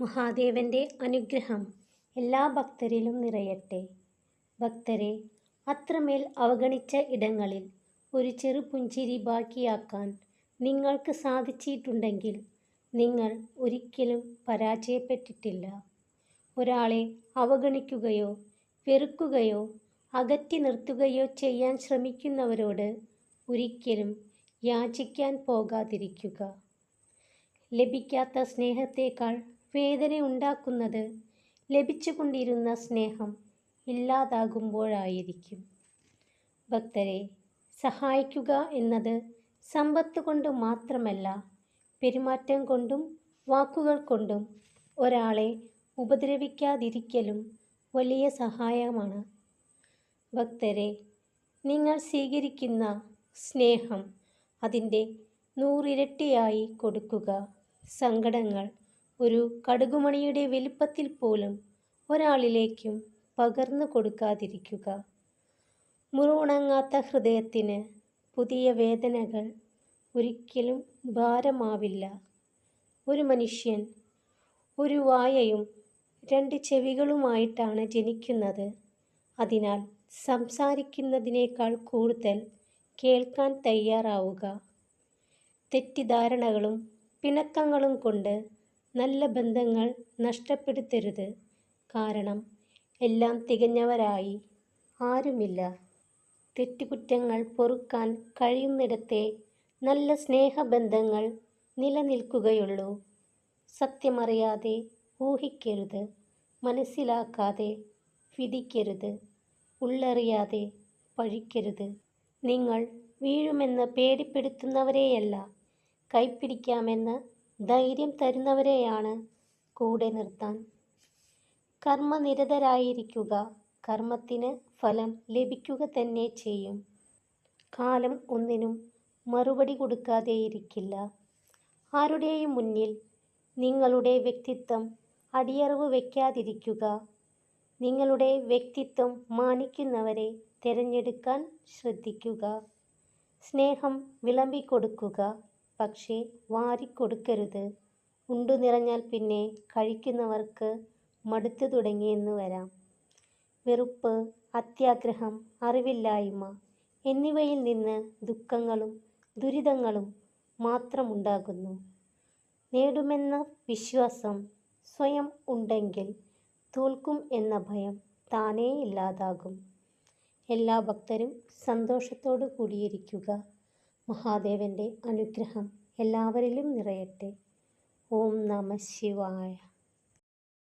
മഹാദേവന്റെ അനുഗ്രഹം എല്ലാ ഭക്തരിലും നിറയട്ടെ. ഭക്തരെ അത്രമേൽ അവഗണിച്ച ഇടങ്ങളിൽ ഒരു ചെറു പുഞ്ചിരി ബാക്കിയാക്കാൻ നിങ്ങൾക്ക് സാധിച്ചിട്ടുണ്ടെങ്കിൽ നിങ്ങൾ ഒരിക്കലും പരാജയപ്പെട്ടിട്ടില്ല. ഒരാളെ അവഗണിക്കുകയോ വെറുക്കുകയോ അകറ്റി നിർത്തുകയോ ചെയ്യാൻ ശ്രമിക്കുന്നവരോട് ഒരിക്കലും യാചിക്കാൻ പോകാതിരിക്കുക. ലഭിക്കാത്ത സ്നേഹത്തേക്കാൾ വേദന ഉണ്ടാക്കുന്നത് ലഭിച്ചുകൊണ്ടിരുന്ന സ്നേഹം ഇല്ലാതാകുമ്പോഴായിരിക്കും. ഭക്തരെ സഹായിക്കുക എന്നത് സമ്പത്ത് കൊണ്ട് മാത്രമല്ല പെരുമാറ്റം കൊണ്ടും വാക്കുകൾ കൊണ്ടും ഒരാളെ ഉപദ്രവിക്കാതിരിക്കലും വലിയ സഹായമാണ്. ഭക്തരെ നിങ്ങൾ സ്വീകരിക്കുന്ന സ്നേഹം അതിന്റെ നൂറിരട്ടിയായി കൊടുക്കുക. സങ്കടങ്ങൾ ഒരു കടുകുമണിയുടെ വലിപ്പത്തിൽ പോലും ഒരാളിലേക്കും പകർന്നു കൊടുക്കാതിരിക്കുക. മുറിവുണങ്ങാത്ത ഹൃദയത്തിന് പുതിയ വേദനകൾ ഒരിക്കലും ഭാരമാവില്ല. ഒരു മനുഷ്യൻ ഒരു വായയും രണ്ട് ചെവികളുമായിട്ടാണ് ജനിക്കുന്നത്. അതിനാൽ സംസാരിക്കുന്നതിനേക്കാൾ കൂടുതൽ കേൾക്കാൻ തയ്യാറാവുക. തെറ്റിദ്ധാരണകളും പിണക്കങ്ങളും കൊണ്ട് നല്ല ബന്ധങ്ങൾ നഷ്ടപ്പെടുത്തരുത്. കാരണം എല്ലാം തികഞ്ഞവരായി ആരുമില്ല. തെറ്റുകുറ്റങ്ങൾ പൊറുക്കാൻ കഴിയുന്നിടത്തെ നല്ല സ്നേഹബന്ധങ്ങൾ നിലനിൽക്കുകയുള്ളൂ. സത്യമറിയാതെ ഊഹിക്കരുത് മനസ്സിലാക്കാതെ വിധിക്കരുത് ഉള്ളറിയാതെ പഴിക്കരുത്. നിങ്ങൾ വീഴുമെന്ന് പേടിപ്പെടുത്തുന്നവരെയല്ല. കൈപ്പിടിക്കാമെന്ന് ധൈര്യം തരുന്നവരെയാണ് കൂടെ നിർത്താൻ. കർമ്മനിരതരായിരിക്കുക. കർമ്മത്തിന് ഫലം ലഭിക്കുക തന്നെ ചെയ്യും. കാലം ഒന്നിനും മറുപടി കൊടുക്കാതെയിരിക്കില്ല. ആരുടെയും മുന്നിൽ നിങ്ങളുടെ വ്യക്തിത്വം അടിയറവ് വയ്ക്കാതിരിക്കുക. നിങ്ങളുടെ വ്യക്തിത്വം മാനിക്കുന്നവരെ തിരഞ്ഞെടുക്കാൻ ശ്രദ്ധിക്കുക. സ്നേഹം വിളമ്പിക്കൊടുക്കുക. പക്ഷേ വാരിക്കൊടുക്കരുത്. ഉണ്ടു നിറഞ്ഞാൽ പിന്നെ കഴിക്കുന്നവർക്ക് മടുത്തു തുടങ്ങിയെന്ന് വരാം. വെറുപ്പ് അത്യാഗ്രഹം അറിവില്ലായ്മ എന്നിവയിൽ നിന്ന് ദുഃഖങ്ങളും ദുരിതങ്ങളും മാത്രമുണ്ടാകുന്നു. നേടുമെന്ന വിശ്വാസം സ്വയം ഉണ്ടെങ്കിൽ തോൽക്കും എന്ന ഭയം താനേ ഇല്ലാതാകും. എല്ലാ ഭക്തരും സന്തോഷത്തോടു കൂടിയിരിക്കുക. മഹാദേവന്റെ അനുഗ്രഹം എല്ലാവരിലും നിറയട്ടെ. ഓം നമ ശിവായ.